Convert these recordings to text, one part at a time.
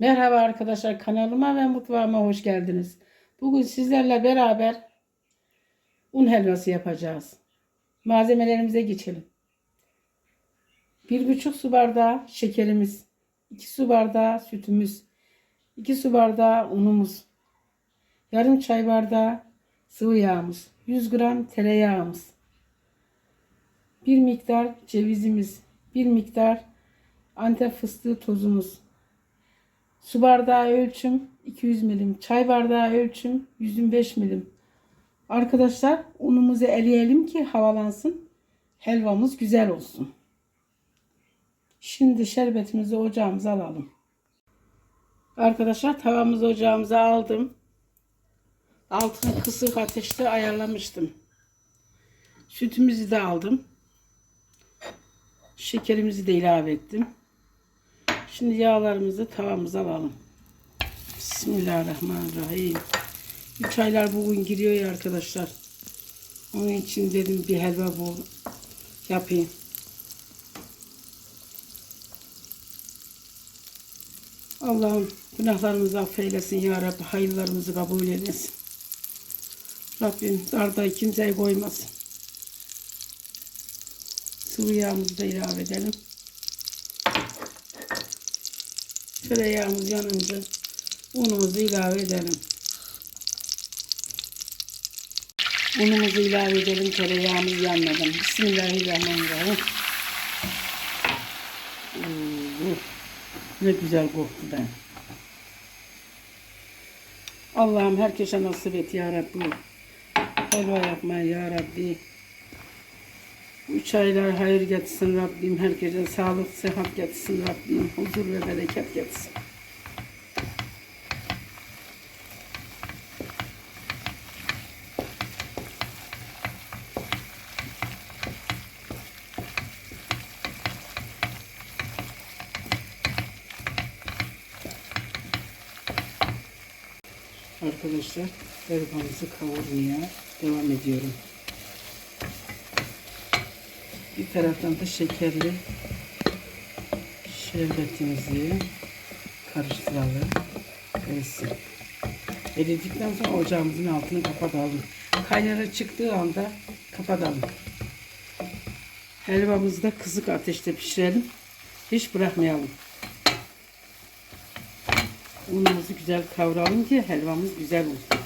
Merhaba arkadaşlar kanalıma ve mutfağıma hoş geldiniz. Bugün sizlerle beraber un helvası yapacağız. Malzemelerimize geçelim. Bir buçuk su bardağı şekerimiz, iki su bardağı sütümüz, iki su bardağı unumuz, yarım çay bardağı sıvı yağımız, 100 gram tereyağımız, bir miktar cevizimiz, bir miktar antep fıstığı tozumuz, Su bardağı ölçüm 200 milim. Çay bardağı ölçüm 125 milim. Arkadaşlar unumuzu eleyelim ki havalansın. Helvamız güzel olsun. Şimdi şerbetimizi ocağımıza alalım. Arkadaşlar tavamızı ocağımıza aldım. Altını kısık ateşte ayarlamıştım. Sütümüzü de aldım. Şekerimizi de ilave ettim. Şimdi yağlarımızı tavamıza alalım. Bismillahirrahmanirrahim. 3 aylar bugün giriyor ya arkadaşlar. Onun için dedim bir helva bol yapayım. Allah'ım günahlarımızı affeylesin ya Rabbi. Hayırlarımızı kabul eylesin. Rabbim darda kimseyi koymasın. Sıvı yağımızı da ilave edelim. Tereyağımız yanınca unumuzu ilave edelim. Unumuzu ilave edelim tereyağımız yanmadan. Bismillahirrahmanirrahim. Ne güzel koktu da. Allah'ım herkese nasip et ya Rabbi. Helva yapmayı ya Rabbi. Üç aylar hayır getirsin Rabbim. Herkese sağlık, sıhhat getirsin Rabbim. Huzur ve bereket getirsin. Arkadaşlar helvamızı kavurmaya devam ediyorum. Bir taraftan da şekerli şerbetimizi karıştıralım. Erisin. Eridikten sonra ocağımızın altını kapatalım. Kaynara çıktığı anda kapatalım. Helvamızı da kısık ateşte pişirelim. Hiç bırakmayalım. Unumuzu güzel kavuralım ki helvamız güzel olsun.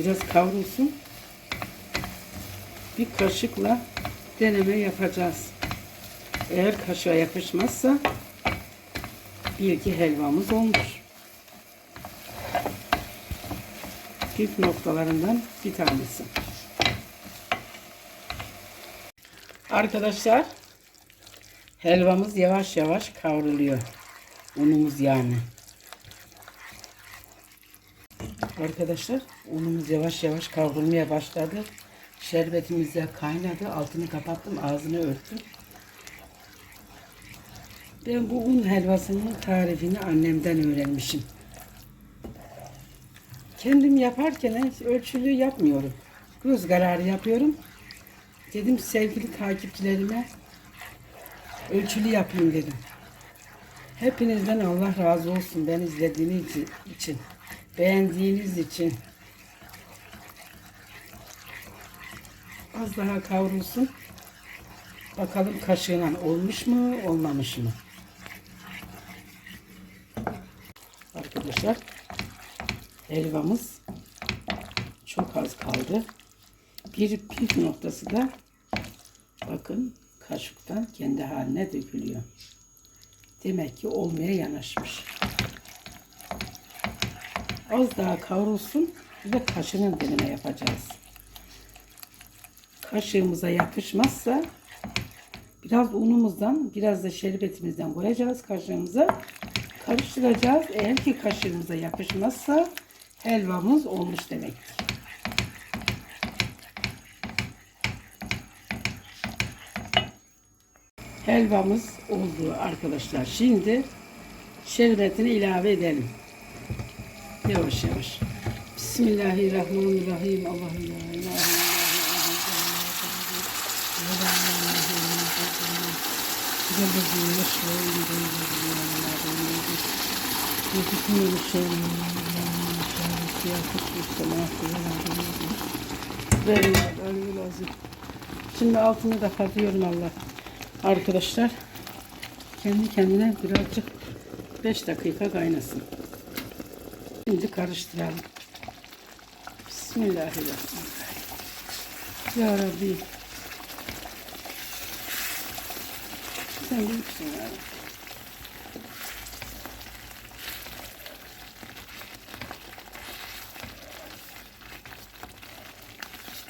Biraz kavrulsun. Bir kaşıkla deneme yapacağız. Eğer kaşığa yapışmazsa bil ki helvamız olmuş. Püf noktalarından bir tanesi. Arkadaşlar helvamız yavaş yavaş kavruluyor. Unumuz yani. Arkadaşlar unumuz yavaş yavaş kavrulmaya başladı. Şerbetimiz de kaynadı. Altını kapattım. Ağzını örttüm. Ben bu un helvasının tarifini annemden öğrenmişim. Kendim yaparken ölçülü yapmıyorum. Göz kararı yapıyorum. Dedim sevgili takipçilerime ölçülü yapayım dedim. Hepinizden Allah razı olsun ben izlediğiniz için. Beğendiğiniz için. Az daha kavrulsun. Bakalım kaşığıyla olmuş mu olmamış mı? Arkadaşlar helvamız çok az kaldı. Bir püf noktası da bakın kaşıktan kendi haline dökülüyor. Demek ki olmaya yanaşmış. Az daha kavrulsun. Bir de kaşığının deneme yapacağız. Kaşığımıza yapışmazsa biraz unumuzdan biraz da şerbetimizden koyacağız kaşığımıza. Karıştıracağız. Eğer ki kaşığımıza yapışmazsa helvamız olmuş demektir. Helvamız oldu arkadaşlar. Şimdi şerbetini ilave edelim. Yavaş yavaş. Bismillahirrahmanirrahim. Allah'ım la ilahe şey. Şimdi altını da kapatıyorum Allah. Arkadaşlar kendi kendine birazcık 5 dakika kaynasın. Şimdi karıştıralım. Bismillahirrahmanirrahim. Ya Rabbi. Sen büyüksün ya. Rabbi.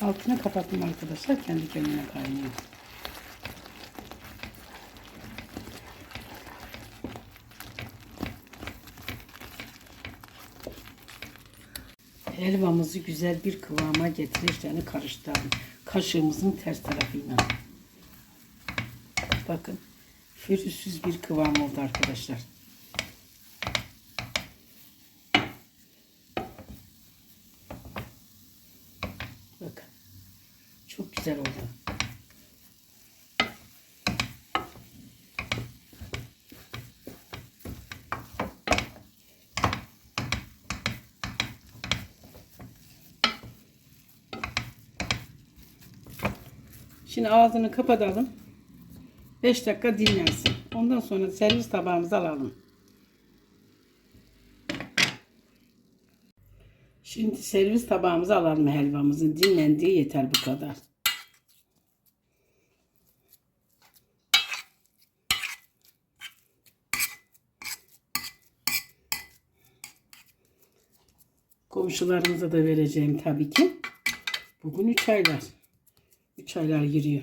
Altını kapattım arkadaşlar. Kendi kendine kaynıyor. Helvamızı güzel bir kıvama getirirken karıştıralım. Kaşığımızın ters tarafıyla. Bakın. Pürüzsüz bir kıvam oldu arkadaşlar. Bakın. Çok güzel oldu. Şimdi ağzını kapatalım. 5 dakika dinlensin. Ondan sonra servis tabağımıza alalım. Şimdi servis tabağımıza alalım helvamızın dinlendiği yeter bu kadar. Komşularımıza da vereceğim tabii ki. Bugün 3 aylar. 3 aylar giriyor.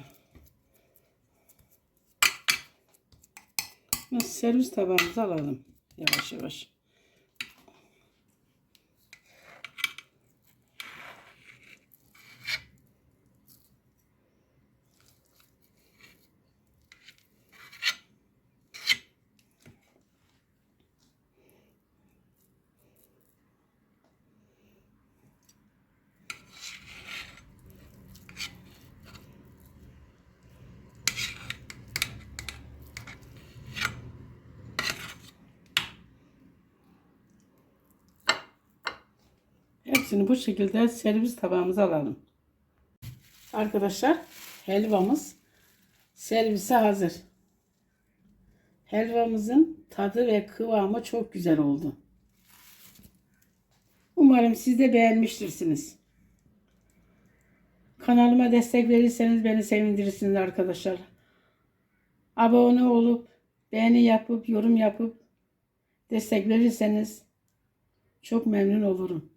Nasıl servis tabağımıza alalım. Yavaş yavaş. Hepsini bu şekilde servis tabağımıza alalım. Arkadaşlar helvamız servise hazır. Helvamızın tadı ve kıvamı çok güzel oldu. Umarım siz de beğenmiştirsiniz. Kanalıma destek verirseniz beni sevindirirsiniz arkadaşlar. Abone olup beğeni yapıp yorum yapıp destek verirseniz çok memnun olurum.